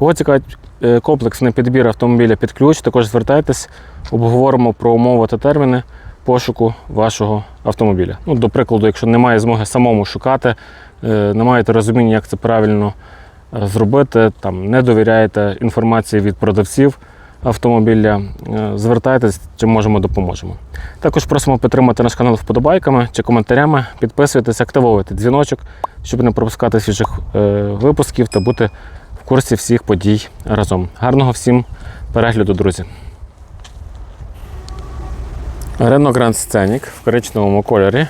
Кого цікавить е, комплексний підбір автомобіля під ключ, також звертайтесь, обговоримо про умови та терміни пошуку вашого автомобіля. Ну, до прикладу, якщо немає змоги самому шукати, е, не маєте розуміння, як це правильно е, зробити, там, не довіряєте інформації від продавців автомобіля, звертайтесь, чим можемо допоможемо. Також просимо підтримати наш канал вподобайками чи коментарями, підписуйтесь, активовуйте дзвіночок, щоб не пропускати свіжих випусків та бути курсі всіх подій разом. Гарного всім перегляду, друзі. Renault Grand Scenic в коричневому кольорі.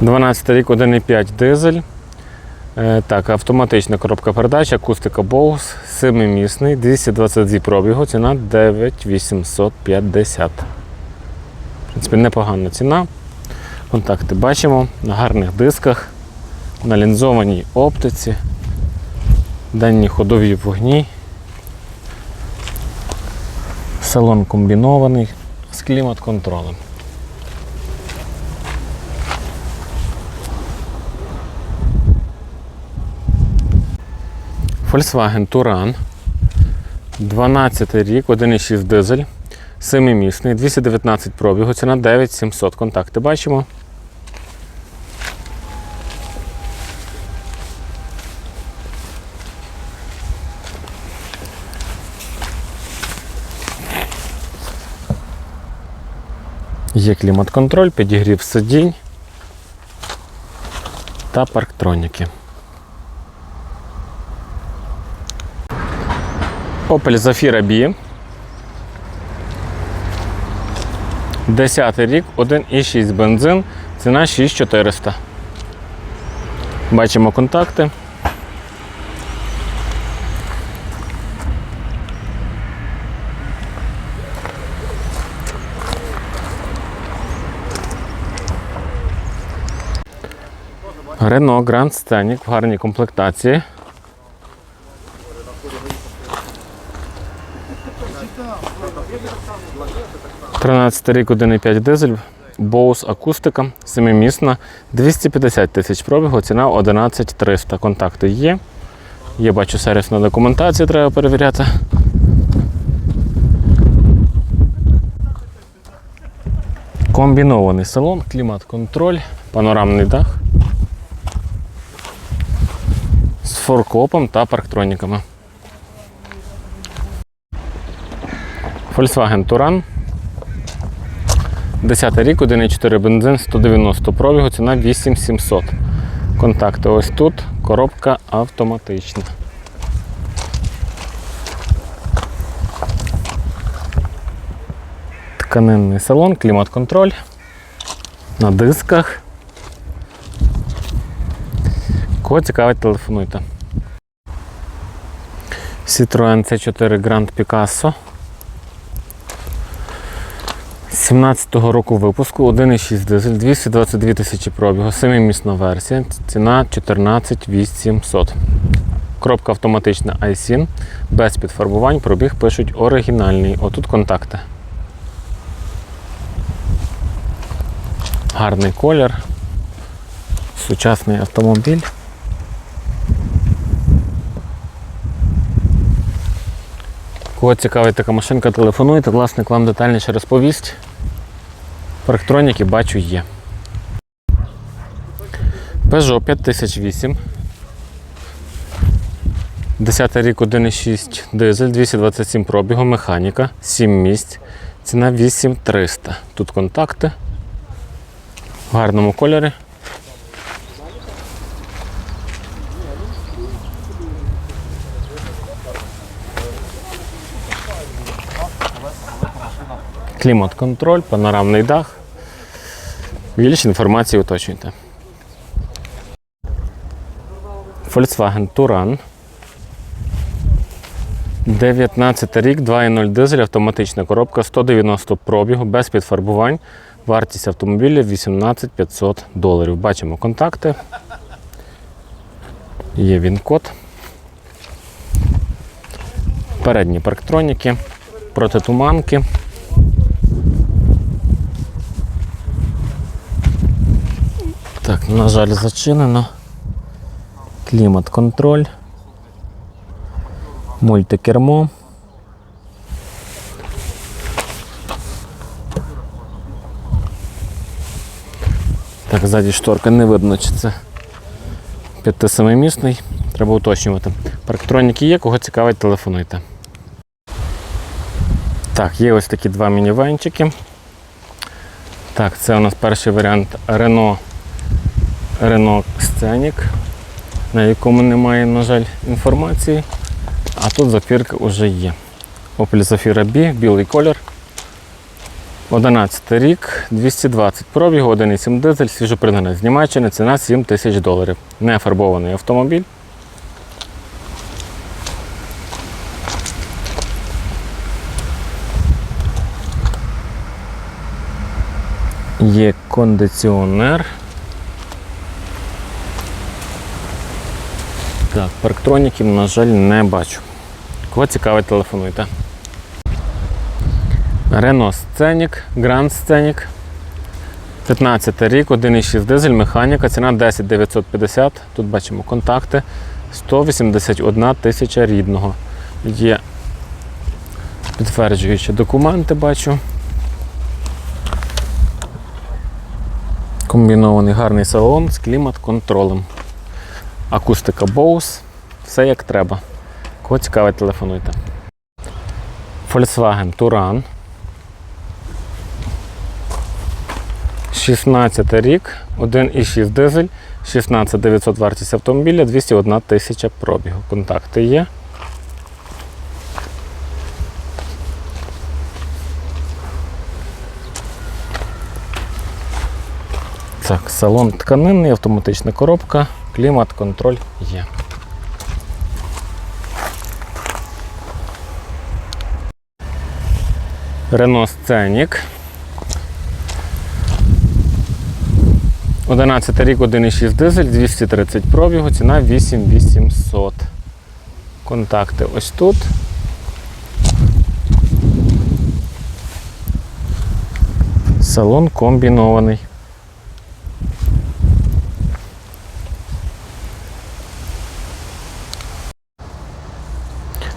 12 рік 1,5 дизель. Е, Так, автоматична коробка передач, акустика Bose, 7-місний, 222 пробігу, ціна 9850. В принципі, непогана ціна. Контакти бачимо на гарних дисках, на лінзованій оптиці, денні ходові вогні. Салон комбінований з клімат-контролем. Volkswagen Touran. 12 рік, 1,6 дизель, 7-місний, 219 пробігу, ціна 9700. Контакти бачимо. Є клімат-контроль, підігрів сидінь та парктроніки. Opel Zafira B. 10 рік, 1,6 бензин, ціна 6400. Бачимо контакти. Renault Grand Scenic в гарній комплектації. Тринадцятий рік 1,5 дизель, Bose акустика, 7-місна, 250 тисяч пробігу, ціна 11 300. Контакти є. Є, бачу, сервісна документація, треба перевіряти. Комбінований салон, клімат-контроль, панорамний дах форкопом та парктроніками. Volkswagen Touran. 10 рік, 1,4 бензин, 190 пробігу, ціна 8700. Контакти ось тут, коробка автоматична. Тканинний салон, клімат-контроль на дисках. Кого цікавить, телефонуйте. Citroen C4 Grand Picasso. 17-го року випуску 1,6 дизель, 222 тисячі пробігу, 7-місна версія, ціна 14 800. Кропка автоматична iSIN, без підфарбувань, пробіг пишуть оригінальний. Отут контакти. Гарний колір. Сучасний автомобіль. Кого цікавить така машинка, телефонуйте, власник вам детальніше розповість. Парктроніки бачу є. Peugeot 5008. 10 рік 1,6 дизель, 227 пробігу, механіка, 7 місць. Ціна 8300. Тут контакти. В гарному кольорі. Клімат-контроль, панорамний дах. Більше інформації уточнюйте. Volkswagen Touran. 19 рік, 2.0 дизель, автоматична коробка, 190 пробігу, без підфарбувань. Вартість автомобіля 18 500 доларів. Бачимо контакти. Є він код. Передні парктроніки, протитуманки. Так, на жаль, зачинено. Клімат-контроль. Мультикермо. Так, ззаді шторка не видно, чи це 5-7-місний. Треба уточнювати. Парктроніки є, кого цікавить, телефонуйте. Так, є ось такі два мінівенчики. Так, це у нас перший варіант Renault Renault Scenic, на якому немає, на жаль, інформації. А тут зафірка вже є. Opel Zafira B, білий колір. 11 рік, 220 пробігу, 1,7 дизель, свіжопригнаний з Німеччини, ціна 7 тисяч доларів. Не фарбований автомобіль. Є кондиціонер. Так, парктроніків, на жаль, не бачу. Кого цікавить, телефонуйте. Renault Scenic, Grand Scenic. 15 рік, 1,6 дизель, механіка, ціна 10 950. Тут бачимо контакти. 181 тисяча рідного. Є підтверджуючі документи, бачу. Комбінований гарний салон з клімат-контролем. Акустика Bose, все як треба. Кого цікавить, телефонуйте. Volkswagen Touran. 16 рік, 1,6 дизель, 16 900 вартість автомобіля, 201 тисяча пробігу. Контакти є. Так, салон тканинний, автоматична коробка, клімат, контроль є. Renault Scenic. 11 рік, 1,6 дизель, 230 пробігу, ціна 8800. Контакти ось тут. Салон комбінований.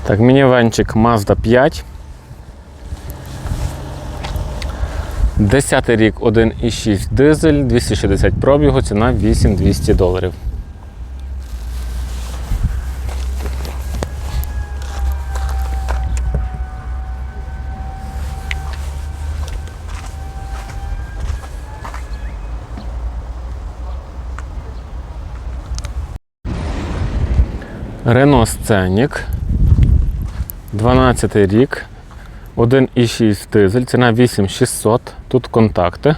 Так, мінівенчик Mazda 5. 10 рік 1,6 дизель, 260 пробігу, ціна 8200 доларів. Renault Scenic. 12 рік. 1,6 дизель, ціна 8600. Тут контакти.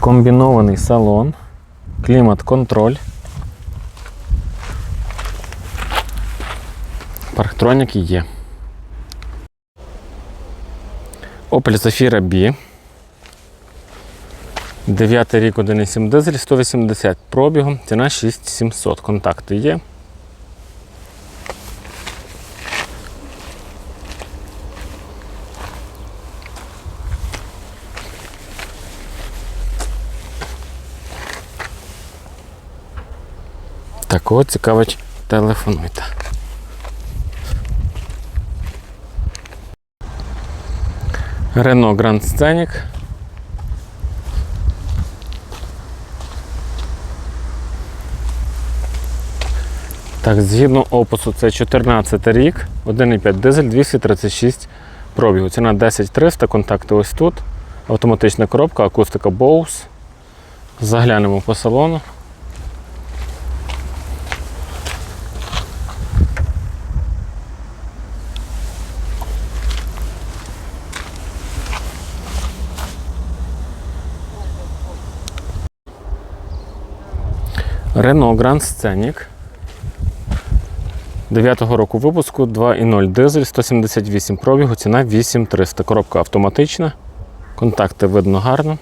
Комбінований салон, клімат-контроль. Парктроніки є. Opel Zafira B. 9 рік 1,7 дизель, 180 пробігу, ціна 6700. Контакти є. Так, кого цікавить, телефонуйте. Renault Grand Scenic. Так, згідно опису, це 14 рік, 1,5 дизель, 236 пробігу. Ціна 10300, контакти ось тут. Автоматична коробка, акустика Bose. Заглянемо по салону. Renault Grand Scenic. 9-го року випуску 2.0 дизель, 178 пробігу, ціна 8300. Коробка автоматична. Контакти видно гарно.